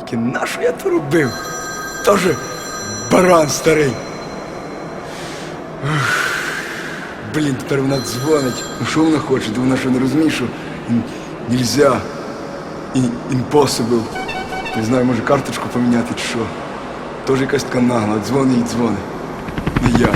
Тільки нащо я то робив? Тоже баран старий. Блін, тепер вона дзвонить. Ну що вона хоче? Вона що не розуміє, що нельзя. Impossible. Не знаю, може карточку поміняти чи що. Тоже якась така нагла, дзвони і дзвони. Не я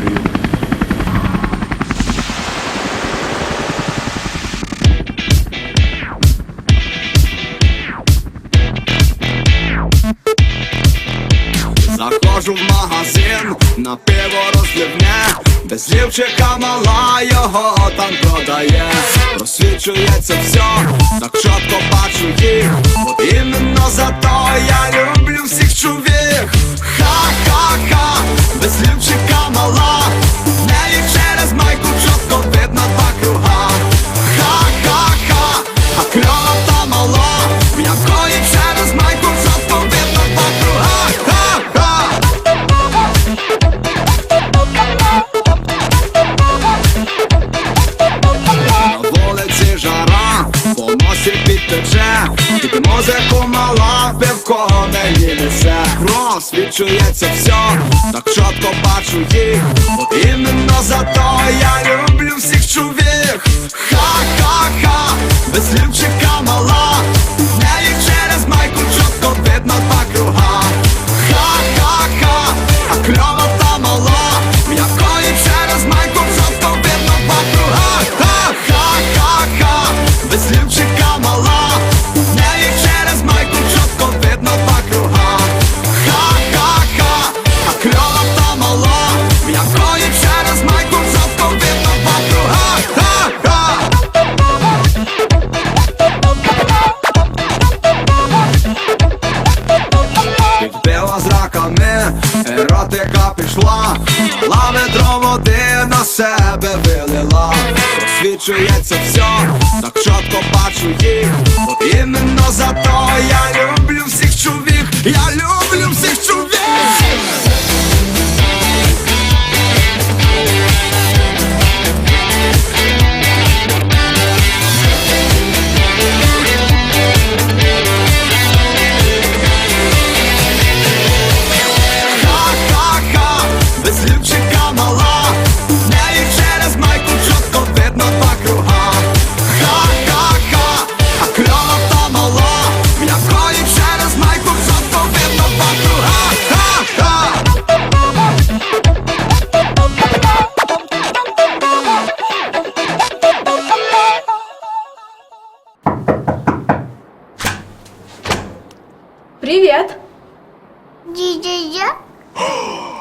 Заходжу в магазин, на пиво розливне, без лівчика мала його там продає, розсвічується все, так чітко бачу їх, от іменно за то я люблю музику мала, пивко мені несе Розсвічується все, так чітко бачу їх. От іменно за то я люблю всіх чувіх Ха-ха-ха, без лівчика мала Підбила еротика пішла, лави води на себе вилила, Освічується все, так чітко бачу їх, іменно за то я Привет! Дідя,